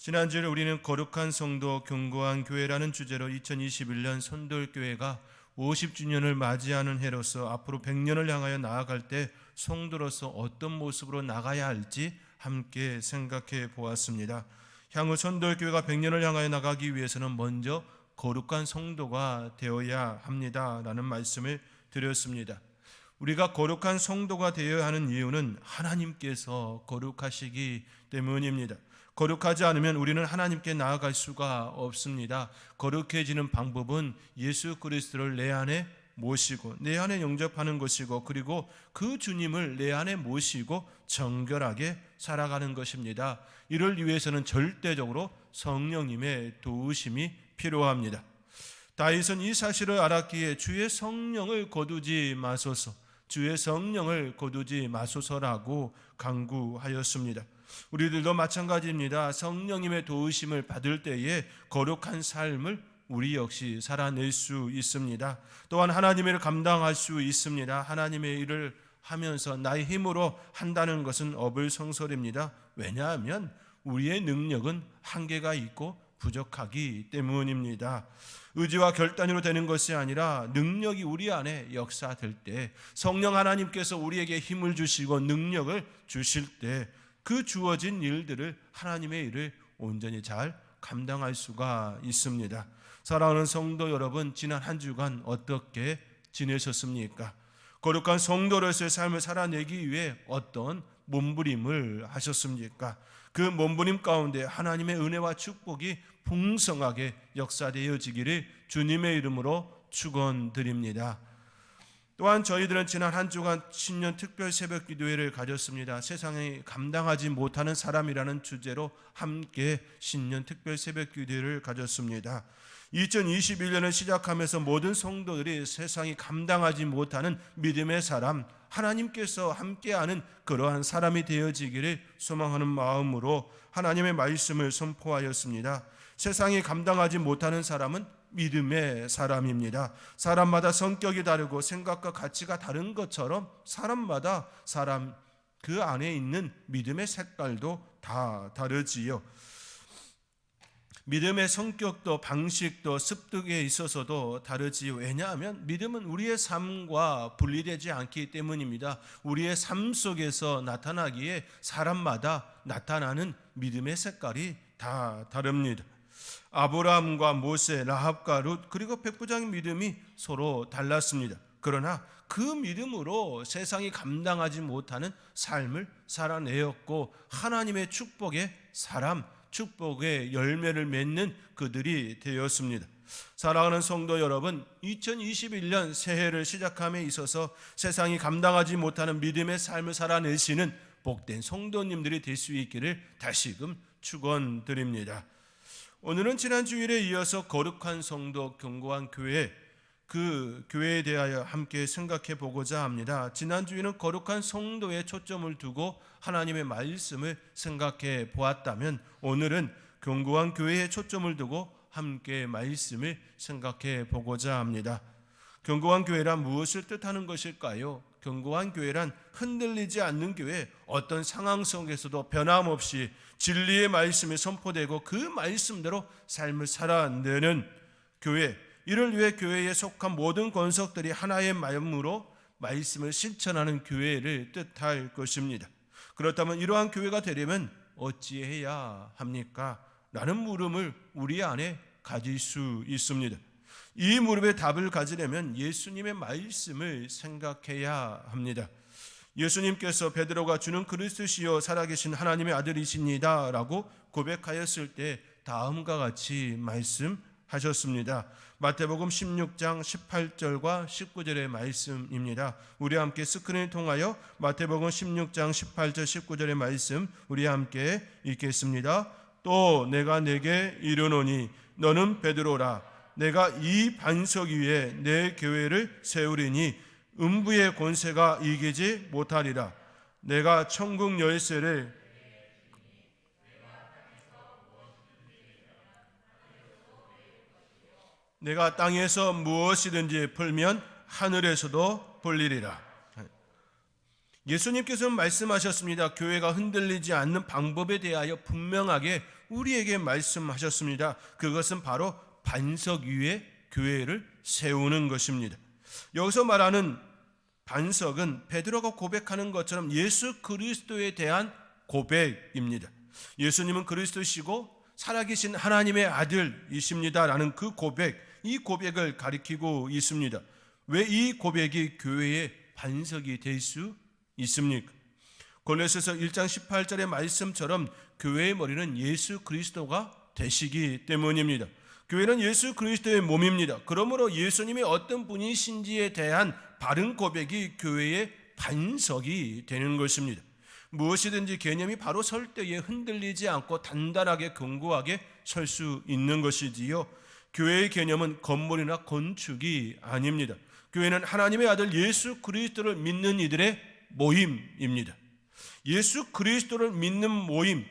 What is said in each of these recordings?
지난주에 우리는 거룩한 성도 견고한 교회라는 주제로 2021년 선돌교회가 50주년을 맞이하는 해로서 앞으로 100년을 향하여 나아갈 때 성도로서 어떤 모습으로 나가야 할지 함께 생각해 보았습니다. 향후 선돌교회가 100년을 향하여 나가기 위해서는 먼저 거룩한 성도가 되어야 합니다라는 말씀을 드렸습니다. 우리가 거룩한 성도가 되어야 하는 이유는 하나님께서 거룩하시기 때문입니다. 거룩하지 않으면 우리는 하나님께 나아갈 수가 없습니다. 거룩해지는 방법은 예수 그리스도를 내 안에 모시고 내 안에 영접하는 것이고 그리고 그 주님을 내 안에 모시고 정결하게 살아가는 것입니다. 이를 위해서는 절대적으로 성령님의 도우심이 필요합니다. 다윗은 이 사실을 알았기에 주의 성령을 거두지 마소서, 주의 성령을 거두지 마소서라고 강구하였습니다. 우리들도 마찬가지입니다. 성령님의 도우심을 받을 때에 거룩한 삶을 우리 역시 살아낼 수 있습니다. 또한 하나님의 일을 감당할 수 있습니다. 하나님의 일을 하면서 나의 힘으로 한다는 것은 어불성설입니다. 왜냐하면 우리의 능력은 한계가 있고 부족하기 때문입니다. 의지와 결단으로 되는 것이 아니라 능력이 우리 안에 역사될 때 성령 하나님께서 우리에게 힘을 주시고 능력을 주실 때 그 주어진 일들을 하나님의 일을 온전히 잘 감당할 수가 있습니다. 사랑하는 성도 여러분, 지난 한 주간 어떻게 지내셨습니까? 거룩한 성도로서의 삶을 살아내기 위해 어떤 몸부림을 하셨습니까? 그 몸부림 가운데 하나님의 은혜와 축복이 풍성하게 역사되어지기를 주님의 이름으로 축원드립니다. 또한 저희들은 지난 한 주간 신년 특별 새벽 기도회를 가졌습니다. 세상이 감당하지 못하는 사람이라는 주제로 함께 신년 특별 새벽 기도회를 가졌습니다. 2021년을 시작하면서 모든 성도들이 세상이 감당하지 못하는 믿음의 사람, 하나님께서 함께하는 그러한 사람이 되어지기를 소망하는 마음으로 하나님의 말씀을 선포하였습니다. 세상이 감당하지 못하는 사람은 믿음의 사람입니다. 사람마다 성격이 다르고 생각과 가치가 다른 것처럼 사람마다 사람 그 안에 있는 믿음의 색깔도 다 다르지요. 믿음의 성격도 방식도 습득에 있어서도 다르지요. 왜냐하면 믿음은 우리의 삶과 분리되지 않기 때문입니다. 우리의 삶 속에서 나타나기에 사람마다 나타나는 믿음의 색깔이 다 다릅니다. 아브라함과 모세, 라합과 룻 그리고 백부장의 믿음이 서로 달랐습니다. 그러나 그 믿음으로 세상이 감당하지 못하는 삶을 살아내었고 하나님의 축복의 사람, 축복의 열매를 맺는 그들이 되었습니다. 사랑하는 성도 여러분, 2021년 새해를 시작함에 있어서 세상이 감당하지 못하는 믿음의 삶을 살아내시는 복된 성도님들이 될 수 있기를 다시금 축원드립니다. 오늘은 지난 주일에 이어서 거룩한 성도 견고한 교회 그 교회에 대하여 함께 생각해 보고자 합니다. 지난 주에는 거룩한 성도에 초점을 두고 하나님의 말씀을 생각해 보았다면 오늘은 견고한 교회에 초점을 두고 함께 말씀을 생각해 보고자 합니다. 견고한 교회란 무엇을 뜻하는 것일까요? 견고한 교회란 흔들리지 않는 교회, 어떤 상황 속에서도 변함없이 진리의 말씀이 선포되고 그 말씀대로 삶을 살아내는 교회, 이를 위해 교회에 속한 모든 권석들이 하나의 마음으로 말씀을 실천하는 교회를 뜻할 것입니다. 그렇다면 이러한 교회가 되려면 어찌해야 합니까? 라는 물음을 우리 안에 가질 수 있습니다. 이 무릎에 답을 가지려면 예수님의 말씀을 생각해야 합니다. 예수님께서 베드로가 주는 그리스도시요 살아계신 하나님의 아들이십니다라고 고백하였을 때 다음과 같이 말씀하셨습니다. 마태복음 16장 18절과 19절의 말씀입니다. 우리 함께 스크린을 통하여 마태복음 16장 18절 19절의 말씀 우리 함께 읽겠습니다. 또 내가 내게 이르노니 너는 베드로라 내가 이 반석 위에 내 교회를 세우리니 음부의 권세가 이기지 못하리라. 내가 천국 열쇠를 내가 땅에서 무엇이든지 풀면 하늘에서도 풀리리라. 예수님께서는 말씀하셨습니다. 교회가 흔들리지 않는 방법에 대하여 분명하게 우리에게 말씀하셨습니다. 그것은 바로 반석 위에 교회를 세우는 것입니다. 여기서 말하는 반석은 베드로가 고백하는 것처럼 예수 그리스도에 대한 고백입니다. 예수님은 그리스도시고 살아계신 하나님의 아들이십니다라는 그 고백, 이 고백을 가리키고 있습니다. 왜 이 고백이 교회의 반석이 될 수 있습니까? 골로새서 1장 18절의 말씀처럼 교회의 머리는 예수 그리스도가 되시기 때문입니다. 교회는 예수 그리스도의 몸입니다. 그러므로 예수님이 어떤 분이신지에 대한 바른 고백이 교회의 반석이 되는 것입니다. 무엇이든지 개념이 바로 설 때에 흔들리지 않고 단단하게 견고하게 설 수 있는 것이지요. 교회의 개념은 건물이나 건축이 아닙니다. 교회는 하나님의 아들 예수 그리스도를 믿는 이들의 모임입니다. 예수 그리스도를 믿는 모임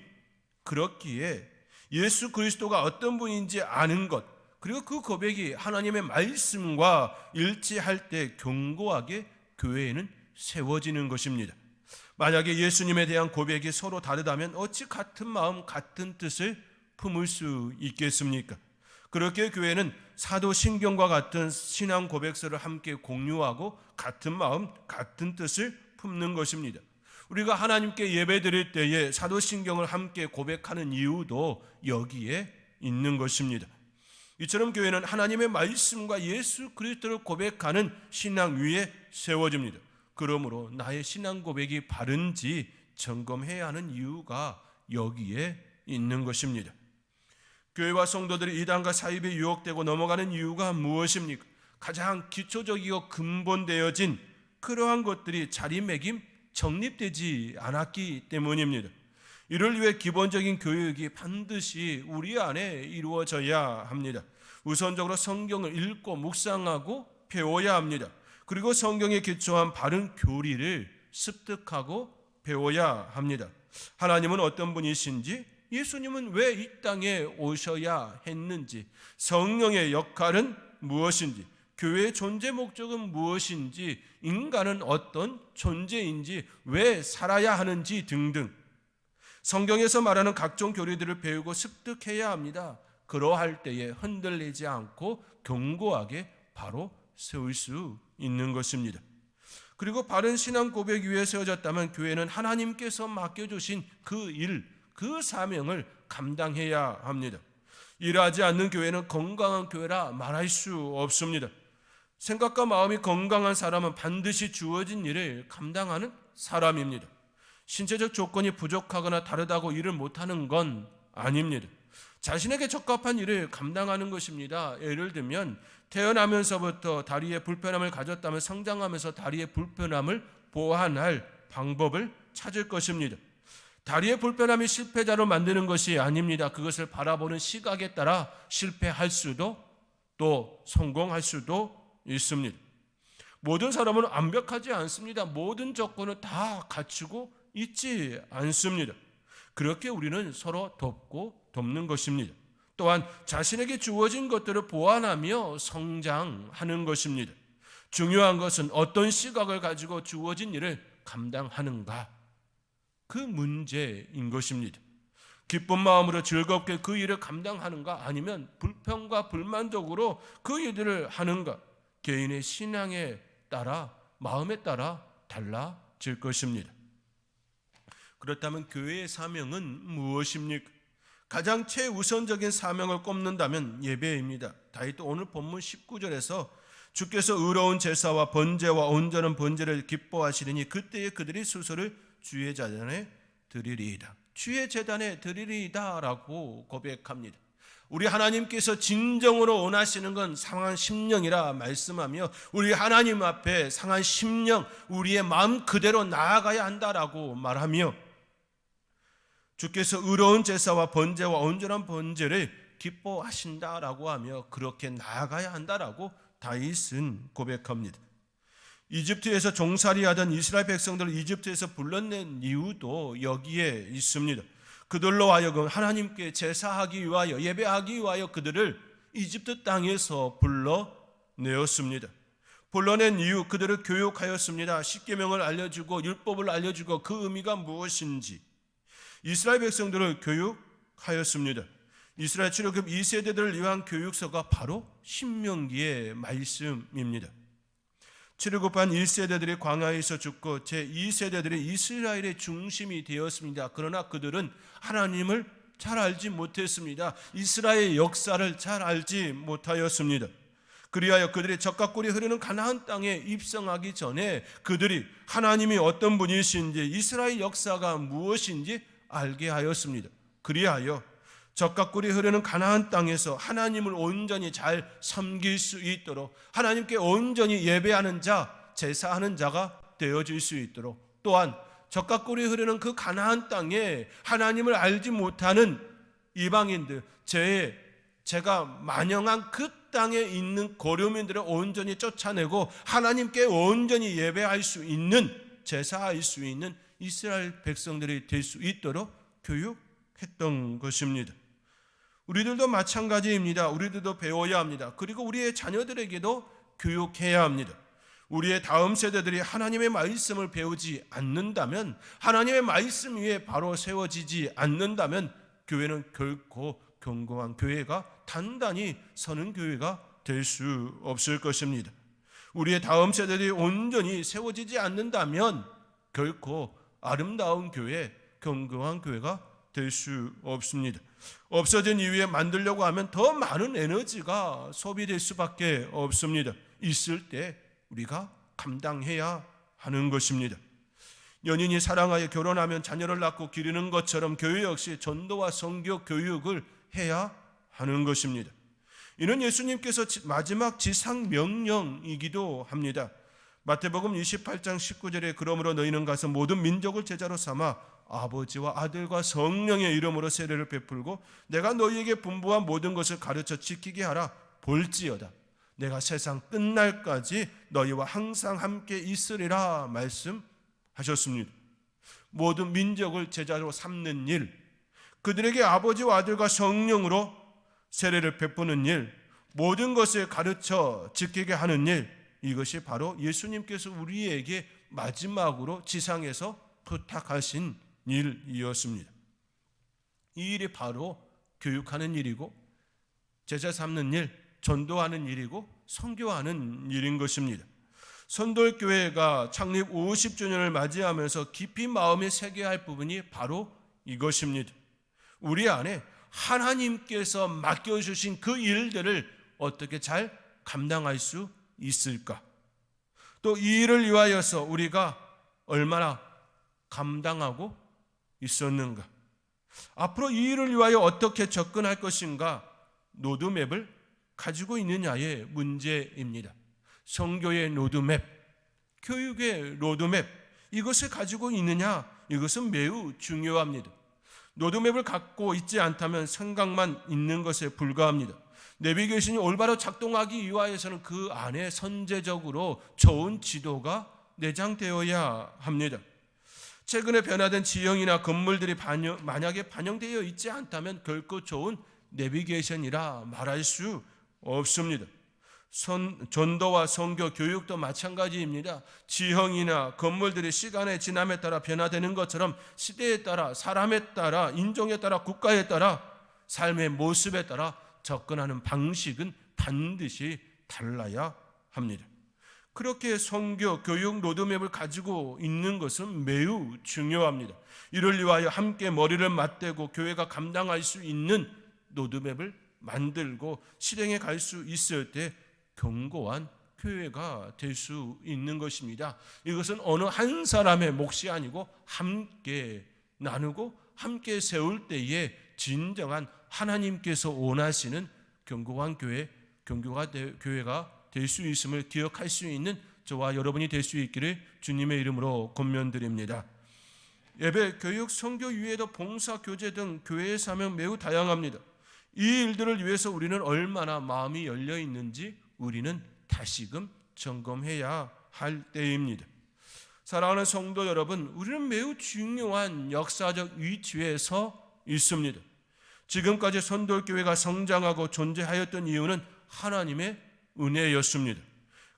그렇기에 예수 그리스도가 어떤 분인지 아는 것 그리고 그 고백이 하나님의 말씀과 일치할 때 견고하게 교회에는 세워지는 것입니다. 만약에 예수님에 대한 고백이 서로 다르다면 어찌 같은 마음 같은 뜻을 품을 수 있겠습니까? 그렇게 교회는 사도신경과 같은 신앙 고백서를 함께 공유하고 같은 마음 같은 뜻을 품는 것입니다. 우리가 하나님께 예배드릴 때에 사도신경을 함께 고백하는 이유도 여기에 있는 것입니다. 이처럼 교회는 하나님의 말씀과 예수 그리스도를 고백하는 신앙 위에 세워집니다. 그러므로 나의 신앙 고백이 바른지 점검해야 하는 이유가 여기에 있는 것입니다. 교회와 성도들이 이단과 사입에 유혹되고 넘어가는 이유가 무엇입니까? 가장 기초적이고 근본되어진 그러한 것들이 자리매김 정립되지 않았기 때문입니다. 이를 위해 기본적인 교육이 반드시 우리 안에 이루어져야 합니다. 우선적으로 성경을 읽고 묵상하고 배워야 합니다. 그리고 성경에 기초한 바른 교리를 습득하고 배워야 합니다. 하나님은 어떤 분이신지, 예수님은 왜 이 땅에 오셔야 했는지, 성령의 역할은 무엇인지, 교회의 존재 목적은 무엇인지, 인간은 어떤 존재인지, 왜 살아야 하는지 등등. 성경에서 말하는 각종 교리들을 배우고 습득해야 합니다. 그러할 때에 흔들리지 않고 견고하게 바로 세울 수 있는 것입니다. 그리고 바른 신앙 고백 위에 세워졌다면 교회는 하나님께서 맡겨주신 그 일, 그 사명을 감당해야 합니다. 일하지 않는 교회는 건강한 교회라 말할 수 없습니다. 생각과 마음이 건강한 사람은 반드시 주어진 일을 감당하는 사람입니다. 신체적 조건이 부족하거나 다르다고 일을 못하는 건 아닙니다. 자신에게 적합한 일을 감당하는 것입니다. 예를 들면 태어나면서부터 다리에 불편함을 가졌다면 성장하면서 다리의 불편함을 보완할 방법을 찾을 것입니다. 다리의 불편함이 실패자로 만드는 것이 아닙니다. 그것을 바라보는 시각에 따라 실패할 수도 또 성공할 수도 있습니다. 모든 사람은 완벽하지 않습니다. 모든 조건을 다 갖추고 있지 않습니다. 그렇게 우리는 서로 돕고 돕는 것입니다. 또한 자신에게 주어진 것들을 보완하며 성장하는 것입니다. 중요한 것은 어떤 시각을 가지고 주어진 일을 감당하는가. 그 문제인 것입니다. 기쁜 마음으로 즐겁게 그 일을 감당하는가 아니면 불평과 불만족으로 그 일들을 하는가 개인의 신앙에 따라 마음에 따라 달라질 것입니다. 그렇다면 교회의 사명은 무엇입니까? 가장 최우선적인 사명을 꼽는다면 예배입니다. 다윗도 오늘 본문 19절에서 주께서 의로운 제사와 번제와 온전한 번제를 기뻐하시리니 그때에 그들이 수소를 주의 재단에 드리리이다. 주의 재단에 드리리이다라고 고백합니다. 우리 하나님께서 진정으로 원하시는 건 상한 심령이라 말씀하며 우리 하나님 앞에 상한 심령, 우리의 마음 그대로 나아가야 한다라고 말하며 주께서 의로운 제사와 번제와 온전한 번제를 기뻐하신다라고 하며 그렇게 나아가야 한다라고 다윗은 고백합니다. 이집트에서 종살이하던 이스라엘 백성들을 이집트에서 불러낸 이유도 여기에 있습니다. 그들로 하여금 하나님께 제사하기 위하여 예배하기 위하여 그들을 이집트 땅에서 불러내었습니다. 불러낸 이유 그들을 교육하였습니다. 십계명을 알려주고 율법을 알려주고 그 의미가 무엇인지 이스라엘 백성들을 교육하였습니다. 이스라엘 출애굽 2세대들을 위한 교육서가 바로 신명기의 말씀입니다. 출애굽한 1세대들이 광야에서 죽고 제 2세대들이 이스라엘의 중심이 되었습니다. 그러나 그들은 하나님을 잘 알지 못했습니다. 이스라엘 역사를 잘 알지 못하였습니다. 그리하여 그들이 적각골이 흐르는 가나안 땅에 입성하기 전에 그들이 하나님이 어떤 분이신지 이스라엘 역사가 무엇인지 알게 하였습니다. 그리하여 적각골이 흐르는 가나안 땅에서 하나님을 온전히 잘 섬길 수 있도록 하나님께 온전히 예배하는 자, 제사하는 자가 되어질 수 있도록 또한 적각골이 흐르는 그 가나안 땅에 하나님을 알지 못하는 이방인들, 제 제가 만영한 그 땅에 있는 고려민들을 온전히 쫓아내고 하나님께 온전히 예배할 수 있는 제사할 수 있는 이스라엘 백성들이 될 수 있도록 교육했던 것입니다. 우리들도 마찬가지입니다. 우리들도 배워야 합니다. 그리고 우리의 자녀들에게도 교육해야 합니다. 우리의 다음 세대들이 하나님의 말씀을 배우지 않는다면 하나님의 말씀 위에 바로 세워지지 않는다면 교회는 결코 견고한 교회가 단단히 서는 교회가 될 수 없을 것입니다. 우리의 다음 세대들이 온전히 세워지지 않는다면 결코 아름다운 교회, 견고한 교회가 될 수 없습니다. 없어진 이후에 만들려고 하면 더 많은 에너지가 소비될 수밖에 없습니다. 있을 때 우리가 감당해야 하는 것입니다. 연인이 사랑하여 결혼하면 자녀를 낳고 기르는 것처럼 교회 역시 전도와 성교 교육을 해야 하는 것입니다. 이는 예수님께서 마지막 지상 명령이기도 합니다. 마태복음 28장 19절에 그러므로 너희는 가서 모든 민족을 제자로 삼아 아버지와 아들과 성령의 이름으로 세례를 베풀고 내가 너희에게 분부한 모든 것을 가르쳐 지키게 하라 볼지어다 내가 세상 끝날까지 너희와 항상 함께 있으리라 말씀하셨습니다. 모든 민족을 제자로 삼는 일, 그들에게 아버지와 아들과 성령으로 세례를 베푸는 일, 모든 것을 가르쳐 지키게 하는 일, 이것이 바로 예수님께서 우리에게 마지막으로 지상에서 부탁하신 일이었습니다. 이 일이 바로 교육하는 일이고 제자 삼는 일, 전도하는 일이고 선교하는 일인 것입니다. 선돌교회가 창립 50주년을 맞이하면서 깊이 마음에 새겨야 부분이 바로 이것입니다. 우리 안에 하나님께서 맡겨주신 그 일들을 어떻게 잘 감당할 수 있을까? 또 이 일을 위하여서 우리가 얼마나 감당하고 있었는가? 앞으로 이 일을 위하여 어떻게 접근할 것인가? 로드맵을 가지고 있느냐의 문제입니다. 성교의 로드맵, 교육의 로드맵, 이것을 가지고 있느냐? 이것은 매우 중요합니다. 로드맵을 갖고 있지 않다면 생각만 있는 것에 불과합니다. 내비게이션이 올바로 작동하기 위하여서는 그 안에 선제적으로 좋은 지도가 내장되어야 합니다. 최근에 변화된 지형이나 건물들이 반영, 만약에 반영되어 있지 않다면 결코 좋은 내비게이션이라 말할 수 없습니다. 선, 전도와 선교, 교육도 마찬가지입니다. 지형이나 건물들이 시간의 지남에 따라 변화되는 것처럼 시대에 따라, 사람에 따라, 인종에 따라, 국가에 따라, 삶의 모습에 따라 접근하는 방식은 반드시 달라야 합니다. 그렇게 성교, 교육 로드맵을 가지고 있는 것은 매우 중요합니다. 이를 위하여 함께 머리를 맞대고 교회가 감당할 수 있는 로드맵을 만들고 실행에 갈수 있을 때 견고한 교회가 될 수 있는 것입니다. 이것은 어느 한 사람의 몫이 아니고 함께 나누고 함께 세울 때에 진정한 하나님께서 원하시는 견고한 교회, 견고한 교회가 될 수 있음을 기억할 수 있는 저와 여러분이 될 수 있기를 주님의 이름으로 권면드립니다. 예배, 교육, 성교 위에도 봉사, 교제 등 교회의 사명 매우 다양합니다. 이 일들을 위해서 우리는 얼마나 마음이 열려 있는지 우리는 다시금 점검해야 할 때입니다. 사랑하는 성도 여러분, 우리는 매우 중요한 역사적 위치에 서 있습니다. 지금까지 선돌교회가 성장하고 존재하였던 이유는 하나님의 은혜였습니다.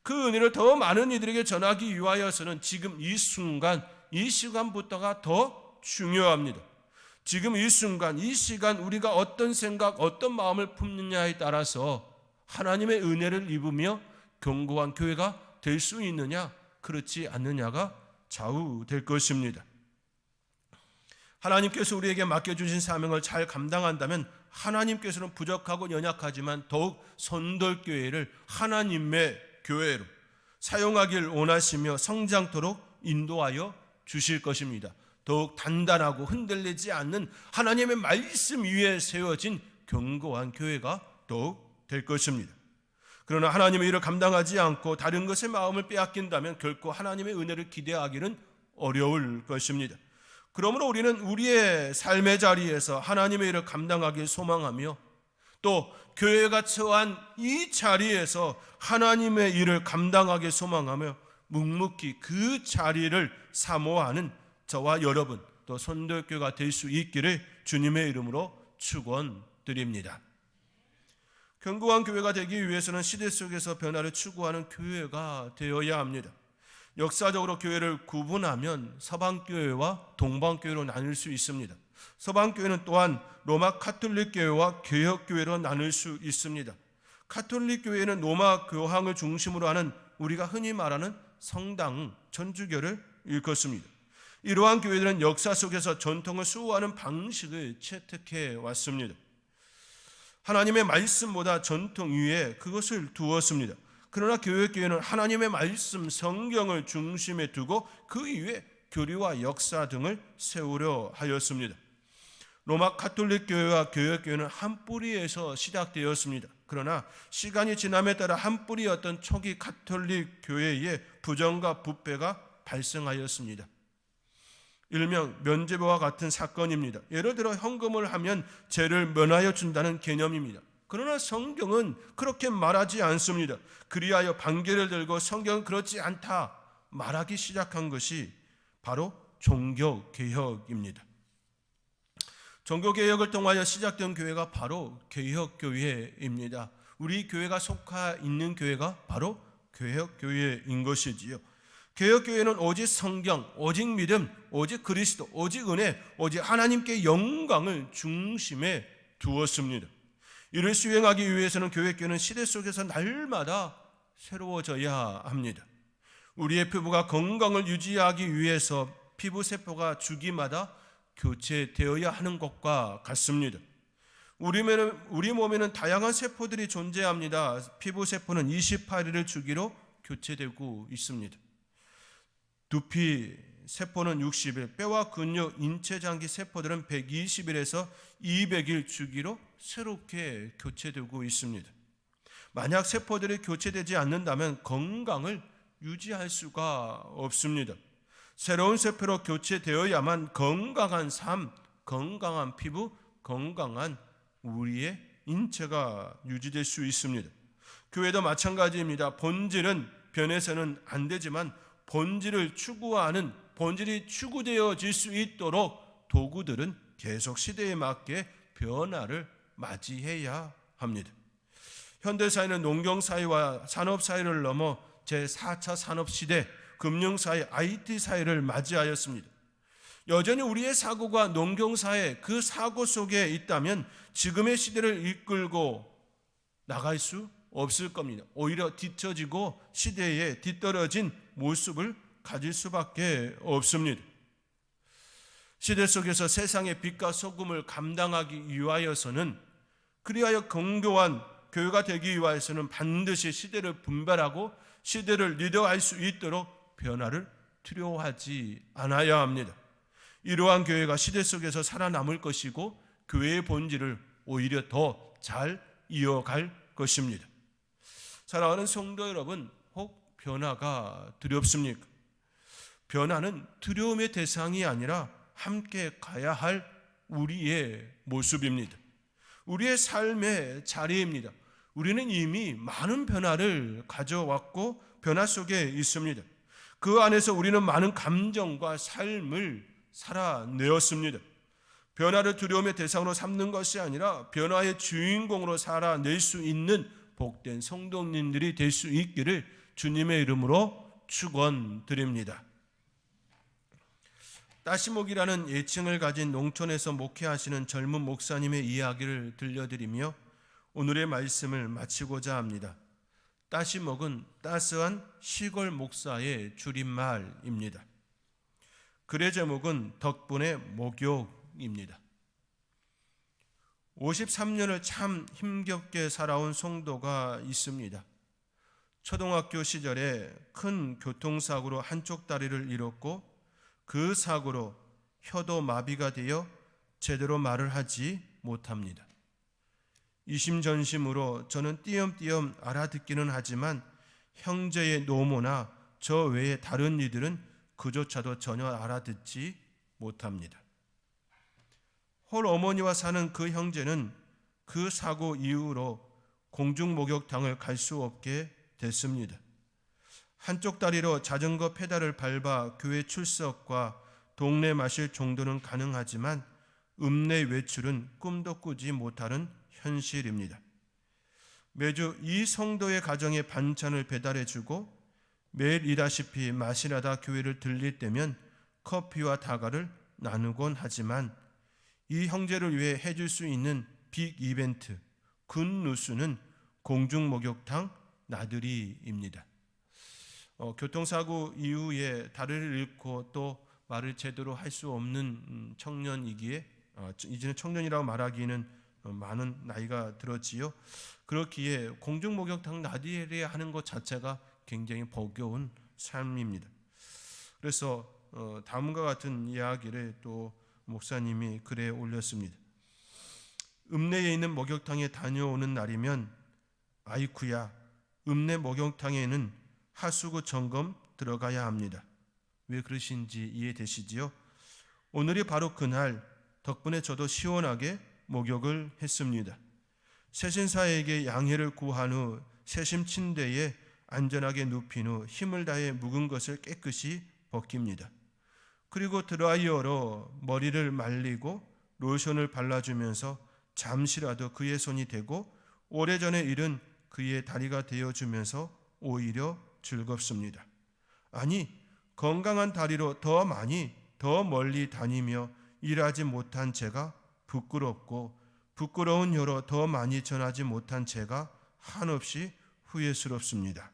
그 은혜를 더 많은 이들에게 전하기 위하여서는 지금 이 순간, 이 시간부터가 더 중요합니다. 지금 이 순간, 이 시간 우리가 어떤 생각, 어떤 마음을 품느냐에 따라서 하나님의 은혜를 입으며 견고한 교회가 될 수 있느냐, 그렇지 않느냐가 좌우될 것입니다. 하나님께서 우리에게 맡겨주신 사명을 잘 감당한다면 하나님께서는 부족하고 연약하지만 더욱 선돌교회를 하나님의 교회로 사용하길 원하시며 성장토록 인도하여 주실 것입니다. 더욱 단단하고 흔들리지 않는 하나님의 말씀 위에 세워진 견고한 교회가 더욱 될 것입니다. 그러나 하나님의 일을 감당하지 않고 다른 것에 마음을 빼앗긴다면 결코 하나님의 은혜를 기대하기는 어려울 것입니다. 그러므로 우리는 우리의 삶의 자리에서 하나님의 일을 감당하길 소망하며 또 교회가 처한 이 자리에서 하나님의 일을 감당하길 소망하며 묵묵히 그 자리를 사모하는 저와 여러분 또 선도교가 될 수 있기를 주님의 이름으로 축원드립니다. 견고한 교회가 되기 위해서는 시대 속에서 변화를 추구하는 교회가 되어야 합니다. 역사적으로 교회를 구분하면 서방 교회와 동방 교회로 나눌 수 있습니다. 서방 교회는 또한 로마 카톨릭 교회와 개혁 교회로 나눌 수 있습니다. 카톨릭 교회는 로마 교황을 중심으로 하는 우리가 흔히 말하는 성당 천주교를 일컫습니다. 이러한 교회들은 역사 속에서 전통을 수호하는 방식을 채택해 왔습니다. 하나님의 말씀보다 전통 위에 그것을 두었습니다. 그러나 교회교회는 하나님의 말씀 성경을 중심에 두고 그 위에 교리와 역사 등을 세우려 하였습니다. 로마 카톨릭 교회와 교회교회는 한 뿌리에서 시작되었습니다. 그러나 시간이 지남에 따라 한 뿌리였던 초기 카톨릭 교회의 부정과 부패가 발생하였습니다. 일명 면죄부와 같은 사건입니다. 예를 들어 헌금을 하면 죄를 면하여 준다는 개념입니다. 그러나 성경은 그렇게 말하지 않습니다. 그리하여 반개를 들고 성경은 그렇지 않다 말하기 시작한 것이 바로 종교 개혁입니다. 종교 개혁을 통하여 시작된 교회가 바로 개혁 교회입니다. 우리 교회가 속하 있는 교회가 바로 개혁 교회인 것이지요. 개혁 교회는 오직 성경, 오직 믿음, 오직 그리스도, 오직 은혜, 오직 하나님께 영광을 중심에 두었습니다. 이를 수행하기 위해서는 교회교회는 시대 속에서 날마다 새로워져야 합니다. 우리의 피부가 건강을 유지하기 위해서 피부 세포가 주기마다 교체되어야 하는 것과 같습니다. 우리 몸에는, 우리 몸에는 다양한 세포들이 존재합니다. 피부 세포는 28일을 주기로 교체되고 있습니다. 두피 세포는 60일, 뼈와 근육, 인체 장기 세포들은 120일에서 200일 주기로 새롭게 교체되고 있습니다. 만약 세포들이 교체되지 않는다면 건강을 유지할 수가 없습니다. 새로운 세포로 교체되어야만 건강한 삶, 건강한 피부, 건강한 우리의 인체가 유지될 수 있습니다. 교회도 마찬가지입니다. 본질은 변해서는 안 되지만 본질을 추구하는 본질이 추구되어질 수 있도록 도구들은 계속 시대에 맞게 변화를 맞이해야 합니다. 현대 사회는 농경 사회와 산업 사회를 넘어 제 4차 산업 시대, 금융 사회, IT 사회를 맞이하였습니다. 여전히 우리의 사고가 농경 사회 그 사고 속에 있다면 지금의 시대를 이끌고 나갈 수 없을 겁니다. 오히려 뒤처지고 시대에 뒤떨어진 모습을 가질 수밖에 없습니다. 시대 속에서 세상의 빛과 소금을 감당하기 위하여서는 그리하여 건교한 교회가 되기 위하여서는 반드시 시대를 분별하고 시대를 리더할 수 있도록 변화를 필요하지 않아야 합니다. 이러한 교회가 시대 속에서 살아남을 것이고 교회의 본질을 오히려 더 잘 이어갈 것입니다. 사랑하는 성도 여러분, 혹 변화가 두렵습니까? 변화는 두려움의 대상이 아니라 함께 가야 할 우리의 모습입니다. 우리의 삶의 자리입니다. 우리는 이미 많은 변화를 가져왔고 변화 속에 있습니다. 그 안에서 우리는 많은 감정과 삶을 살아내었습니다. 변화를 두려움의 대상으로 삼는 것이 아니라 변화의 주인공으로 살아낼 수 있는 복된 성도님들이 될 수 있기를 주님의 이름으로 축원드립니다. 따시목이라는 예칭을 가진 농촌에서 목회하시는 젊은 목사님의 이야기를 들려드리며 오늘의 말씀을 마치고자 합니다. 따시목은 따스한 시골 목사의 줄임말입니다. 글의 제목은 덕분에 목욕입니다. 53년을 참 힘겹게 살아온 성도가 있습니다. 초등학교 시절에 큰 교통사고로 한쪽 다리를 잃었고 그 사고로 혀도 마비가 되어 제대로 말을 하지 못합니다. 이심전심으로 저는 띄엄띄엄 알아듣기는 하지만 형제의 노모나 저 외의 다른 이들은 그조차도 전혀 알아듣지 못합니다. 홀 어머니와 사는 그 형제는 그 사고 이후로 공중 목욕탕을 갈 수 없게 됐습니다. 한쪽 다리로 자전거 페달을 밟아 교회 출석과 동네 마실 정도는 가능하지만 읍내 외출은 꿈도 꾸지 못하는 현실입니다. 매주 이 성도의 가정에 반찬을 배달해 주고 매일 이다시피 마시라다 교회를 들릴 때면 커피와 다가를 나누곤 하지만 이 형제를 위해 해줄 수 있는 빅 이벤트 군 누수는 공중 목욕탕 나들이입니다. 어, 교통사고 이후에 다리를 잃고 또 말을 제대로 할 수 없는 음, 청년이기에 어, 이제는 청년이라고 말하기는 어, 많은 나이가 들었지요. 그렇기에 공중 목욕탕 나들이 하는 것 자체가 굉장히 버거운 삶입니다. 그래서 어, 다음과 같은 이야기를 또 목사님이 글에 올렸습니다. 읍내에 있는 목욕탕에 다녀오는 날이면 아이쿠야 읍내 목욕탕에는 하수구 점검 들어가야 합니다. 왜 그러신지 이해되시지요? 오늘이 바로 그날 덕분에 저도 시원하게 목욕을 했습니다. 세신사에게 양해를 구한 후 세심 침대에 안전하게 눕힌 후 힘을 다해 묵은 것을 깨끗이 벗깁니다. 그리고 드라이어로 머리를 말리고 로션을 발라주면서 잠시라도 그의 손이 되고 오래전의 일은 그의 다리가 되어주면서 오히려 즐겁습니다. 아니, 건강한 다리로 더 많이, 더 멀리 다니며 일하지 못한 제가 부끄럽고 부끄러운 혀로 더 많이 전하지 못한 제가 한없이 후회스럽습니다.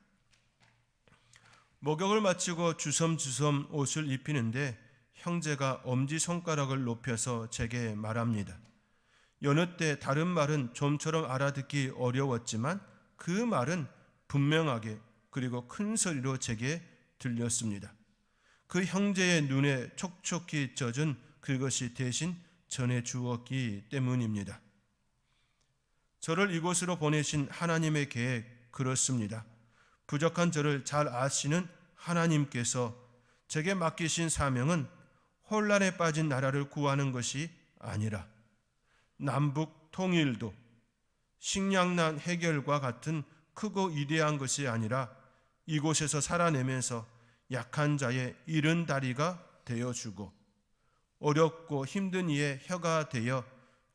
목욕을 마치고 주섬주섬 옷을 입히는데 형제가 엄지 손가락을 높여서 제게 말합니다. 여느 때 다른 말은 좀처럼 알아듣기 어려웠지만 그 말은 분명하게 그리고 큰 소리로 제게 들렸습니다. 그 형제의 눈에 촉촉히 젖은 그것이 대신 전해 주었기 때문입니다. 저를 이곳으로 보내신 하나님의 계획 그렇습니다. 부족한 저를 잘 아시는 하나님께서 제게 맡기신 사명은 혼란에 빠진 나라를 구하는 것이 아니라 남북 통일도 식량난 해결과 같은 크고 위대한 것이 아니라 이곳에서 살아내면서 약한 자의 이른 다리가 되어주고 어렵고 힘든 이의 혀가 되어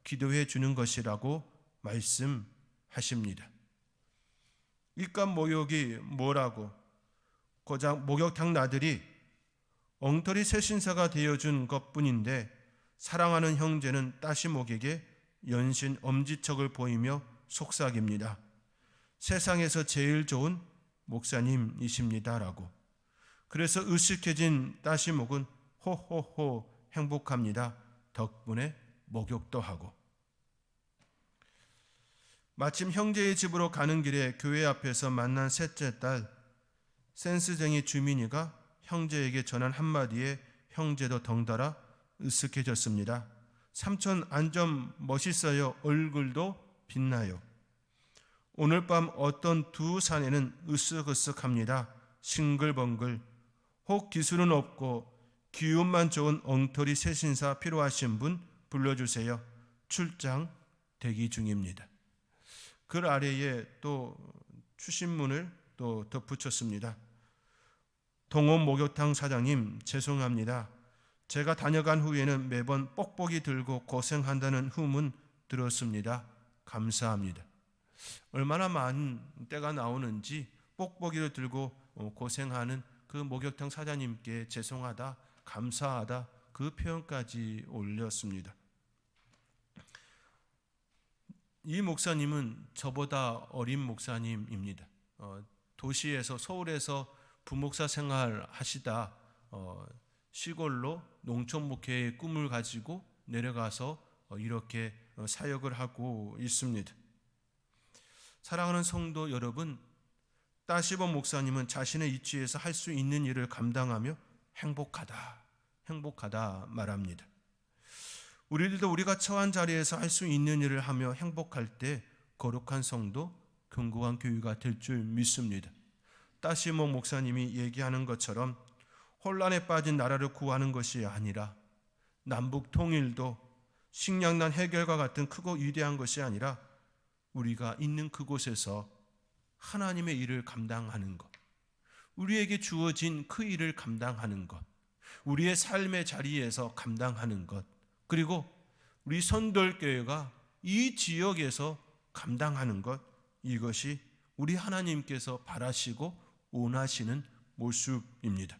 기도해 주는 것이라고 말씀하십니다. 입간 목욕이 뭐라고 고작 목욕탕 나들이 엉터리 새신사가 되어준 것뿐인데 사랑하는 형제는 따시목에게 연신 엄지척을 보이며 속삭입니다. 세상에서 제일 좋은 목사님이십니다라고. 그래서 으쓱해진 따시목은 호호호 행복합니다. 덕분에 목욕도 하고. 마침 형제의 집으로 가는 길에 교회 앞에서 만난 셋째 딸 센스쟁이 주민이가 형제에게 전한 한마디에 형제도 덩달아 으쓱해졌습니다. 삼촌 안좀 멋있어요. 얼굴도 빛나요. 오늘 밤 어떤 두 사내는 으쓱으쓱합니다. 싱글벙글. 혹 기술은 없고 기운만 좋은 엉터리 새신사 필요하신 분 불러주세요. 출장 대기 중입니다. 글 아래에 또 추신문을 또 덧붙였습니다. 동원 목욕탕 사장님 죄송합니다. 제가 다녀간 후에는 매번 뽁뽁이 들고 고생한다는 후문 들었습니다. 감사합니다. 얼마나 많은 때가 나오는지 뽁뽁이를 들고 어, 고생하는 그 목욕탕 사장님께 죄송하다, 감사하다 그 표현까지 올렸습니다. 이 목사님은 저보다 어린 목사님입니다. 어, 도시에서 서울에서 부목사 생활 하시다 어, 시골로 농촌 목회의 꿈을 가지고 내려가서 어, 이렇게 어, 사역을 하고 있습니다. 사랑하는 성도 여러분, 따시버 목사님은 자신의 위치에서 할 수 있는 일을 감당하며 행복하다, 행복하다 말합니다. 우리들도 우리가 처한 자리에서 할 수 있는 일을 하며 행복할 때 거룩한 성도, 견고한 교회가 될 줄 믿습니다. 따시모 목사님이 얘기하는 것처럼 혼란에 빠진 나라를 구하는 것이 아니라 남북 통일도 식량난 해결과 같은 크고 위대한 것이 아니라 우리가 있는 그곳에서 하나님의 일을 감당하는 것, 우리에게 주어진 그 일을 감당하는 것, 우리의 삶의 자리에서 감당하는 것, 그리고 우리 선돌교회가 이 지역에서 감당하는 것, 이것이 우리 하나님께서 바라시고 원하시는 모습입니다.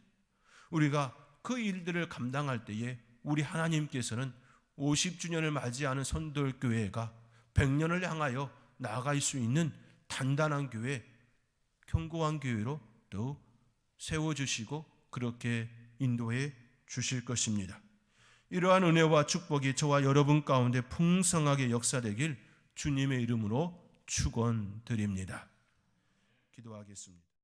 우리가 그 일들을 감당할 때에 우리 하나님께서는 50주년을 맞이하는 선돌교회가 100년을 향하여 나아갈 수 있는 단단한 교회, 견고한 교회로 또 세워주시고 그렇게 인도해 주실 것입니다. 이러한 은혜와 축복이 저와 여러분 가운데 풍성하게 역사되길 주님의 이름으로 축원드립니다. 기도하겠습니다.